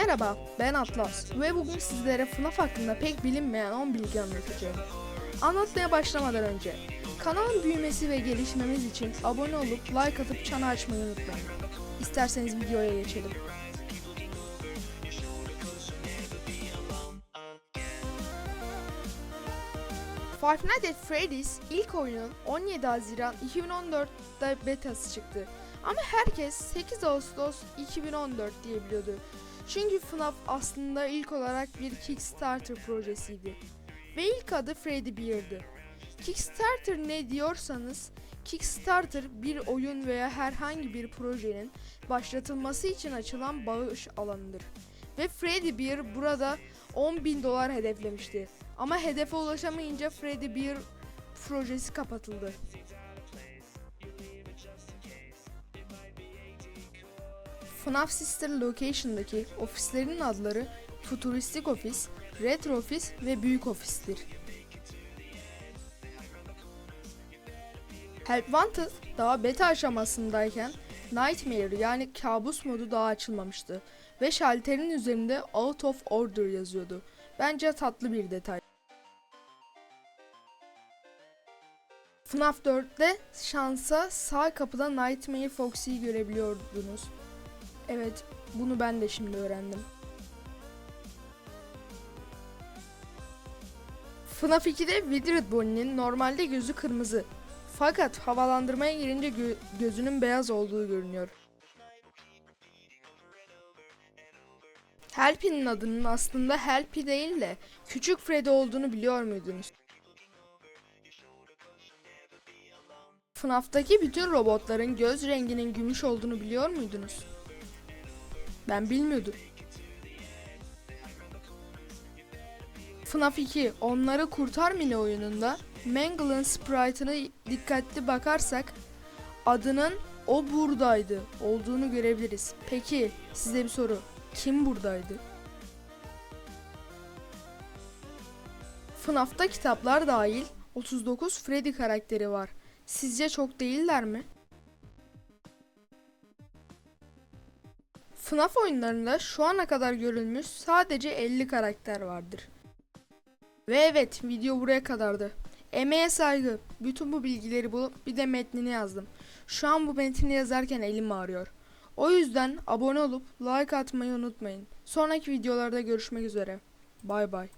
Merhaba, ben Atlas ve bugün sizlere FNAF hakkında pek bilinmeyen 10 bilgi anlatacağım. Anlatmaya başlamadan önce, kanalın büyümesi ve gelişmemiz için abone olup like atıp çanı açmayı unutmayın. İsterseniz videoya geçelim. Five Nights at Freddy's ilk oyunun 17 Haziran 2014'te betası çıktı. Ama herkes 8 Ağustos 2014 diye biliyordu. Çünkü FNAF aslında ilk olarak bir Kickstarter projesiydi. Ve ilk adı Freddy Bear'dı. Kickstarter ne diyorsanız, Kickstarter bir oyun veya herhangi bir projenin başlatılması için açılan bağış alanıdır. Ve Freddy Bear burada 10 bin dolar hedeflemişti. Ama hedefe ulaşamayınca Freddy Bear projesi kapatıldı. FNAF Sister Location'daki ofislerin adları Futuristik Ofis, Retro Ofis ve Büyük Ofis'tir. Help Wanted daha beta aşamasındayken Nightmare yani kabus modu daha açılmamıştı ve şalterin üzerinde Out of Order yazıyordu. Bence tatlı bir detay. FNAF 4'te şansa sağ kapıda Nightmare Foxy'yi görebiliyordunuz. Evet, bunu ben de şimdi öğrendim. FNAF 2'de Withered Bonnie'nin normalde gözü kırmızı. Fakat havalandırmaya girince gö- gözünün beyaz olduğu görünüyor. Helpy'nin adının aslında Helpy değil de Küçük Freddy olduğunu biliyor muydunuz? FNAF'taki bütün robotların göz renginin gümüş olduğunu biliyor muydunuz? Ben bilmiyordum. FNAF 2 Onları Kurtar Mini oyununda Mangle'ın sprite'ına dikkatli bakarsak adının o buradaydı olduğunu görebiliriz. Peki size bir soru. Kim buradaydı? FNAF'ta kitaplar dahil 39 Freddy karakteri var. Sizce çok değiller mi? FNAF oyunlarında şu ana kadar görülmüş sadece 50 karakter vardır. Ve evet video buraya kadardı. Emeğe saygı. Bütün bu bilgileri bulup bir de metnini yazdım. Şu an bu metni yazarken elim ağrıyor. O yüzden abone olup like atmayı unutmayın. Sonraki videolarda görüşmek üzere. Bay bay.